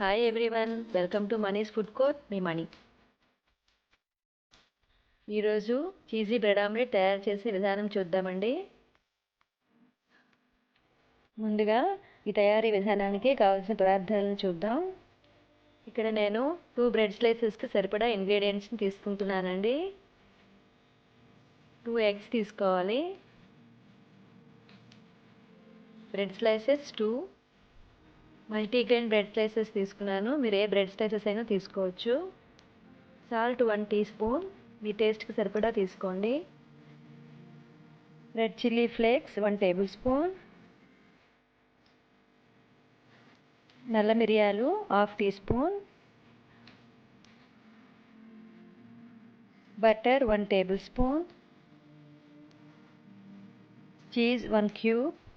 Hi everyone welcome to Mani's food court మీ మనీ ఈరోజు cheesy bread omelette తయారు చేసే విధానం చూద్దామండి. ముందుగా ఈ తయారీ విధానానికి కావాల్సిన పదార్థాలను చూద్దాం. ఇక్కడ నేను టూ బ్రెడ్ స్లైసెస్కి సరిపడా ఇంగ్రీడియంట్స్ని తీసుకుంటున్నానండి. టూ ఎగ్స్ తీసుకోవాలి. Bread slices two. Multigrain bread slices తీసుకున్నాను. మీరు ఏ బ్రెడ్ స్లైసెస్ అయినా తీసుకోవచ్చు. Salt one teaspoon. మీ టేస్ట్కి సరిపడా తీసుకోండి. Red chilli flakes one tablespoon. నల్ల మిరియాలు half teaspoon. Butter one tablespoon. Cheese one cube.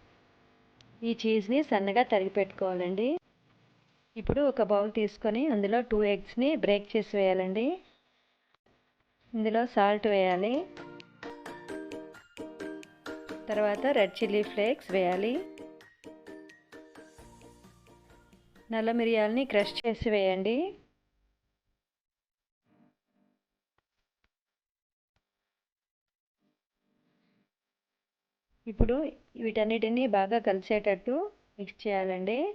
ఈ చీజ్ని సన్నగా తరిగి పెట్టుకోవాలండి. ఇప్పుడు ఒక బౌల్ తీసుకొని అందులో టూ ఎగ్స్ని బ్రేక్ చేసి వేయాలండి. ఇందులో సాల్ట్ వేయాలి. తర్వాత రెడ్ చిల్లీ ఫ్లేక్స్ వేయాలి. నల్ల మిరియాలని క్రష్ చేసి వేయండి. ఇప్పుడు వీటన్నిటిని బాగా కలిసేటట్టు మిక్స్ చేయాలండి.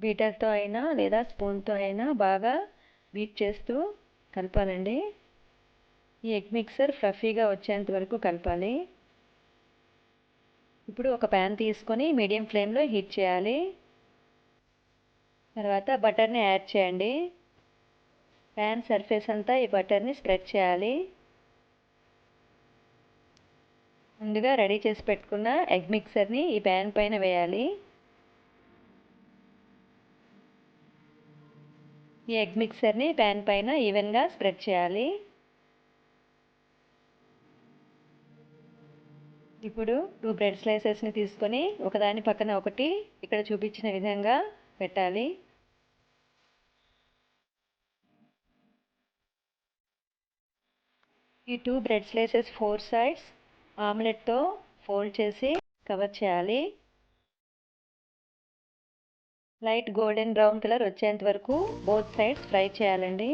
బీటర్తో అయినా లేదా స్పూన్తో అయినా బాగా బీట్ చేస్తూ కలపాలండి. ఈ ఎగ్ మిక్సర్ ఫ్లఫీగా వచ్చేంత వరకు కలపాలి. ఇప్పుడు ఒక ప్యాన్ తీసుకొని మీడియం ఫ్లేమ్లో హీట్ చేయాలి. తర్వాత బటర్ని యాడ్ చేయండి. ప్యాన్ సర్ఫేస్ అంతా ఈ బటర్ని స్ప్రెడ్ చేయాలి. ముందుగా రెడీ చేసి పెట్టుకున్న ఎగ్ మిక్సర్ని ఈ ప్యాన్ పైన వేయాలి. ఈ ఎగ్ మిక్సర్ని ప్యాన్ పైన ఈవెన్గా స్ప్రెడ్ చేయాలి. ఇప్పుడు టూ బ్రెడ్ స్లైసెస్ని తీసుకొని ఒకదాని పక్కన ఒకటి ఇక్కడ చూపించిన విధంగా పెట్టాలి. ఈ two bread slices four sides ఆమ్లెట్తో fold చేసి కవర్ చేయాలి. లైట్ గోల్డెన్ బ్రౌన్ కలర్ వచ్చేంత వరకు బోత్ సైడ్స్ ఫ్రై చేయాలండి.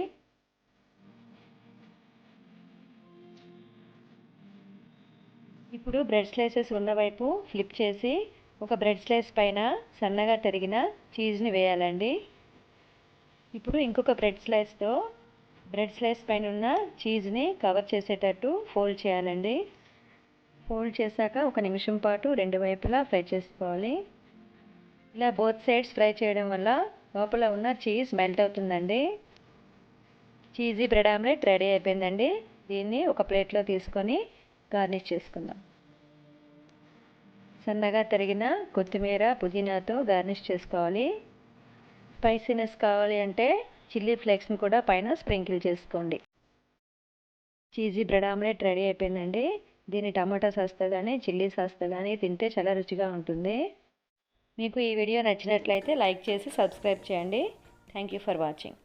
ఇప్పుడు బ్రెడ్ స్లైసెస్ ఉన్నవైపు ఫ్లిప్ చేసి ఒక బ్రెడ్ స్లైస్ పైన సన్నగా తరిగిన చీజ్ని వేయాలండి. ఇప్పుడు ఇంకొక బ్రెడ్ స్లైస్తో బ్రెడ్ స్లైస్ పైన ఉన్న చీజ్ని కవర్ చేసేటట్టు ఫోల్డ్ చేయాలండి. ఫోల్డ్ చేశాక ఒక నిమిషం పాటు రెండు వైపులా ఫ్రై చేసుకోవాలి. ఇలా బోత్ సైడ్స్ ఫ్రై చేయడం వల్ల లోపల ఉన్న చీజ్ మెల్ట్ అవుతుందండి. చీజీ బ్రెడ్ ఆమ్లెట్ రెడీ అయిపోయిందండి. దీన్ని ఒక ప్లేట్లో తీసుకొని గార్నిష్ చేసుకుందాం. సన్నగా తరిగిన కొత్తిమీర పుదీనాతో గార్నిష్ చేసుకోవాలి. స్పైసీనెస్ కావాలి అంటే చిల్లీ ఫ్లేక్స్ని కూడా పైన స్ప్రింకిల్ చేసుకోండి. చీజీ బ్రెడ్ ఆమ్లెట్ రెడీ అయిపోయిందండి. దీన్ని టమాటా సాస్తో కానీ చిల్లీ సాస్తో కానీ తింటే చాలా రుచిగా ఉంటుంది. మీకు ఈ వీడియో నచ్చినట్లయితే లైక్ చేసి సబ్స్క్రైబ్ చేయండి. Thank you for watching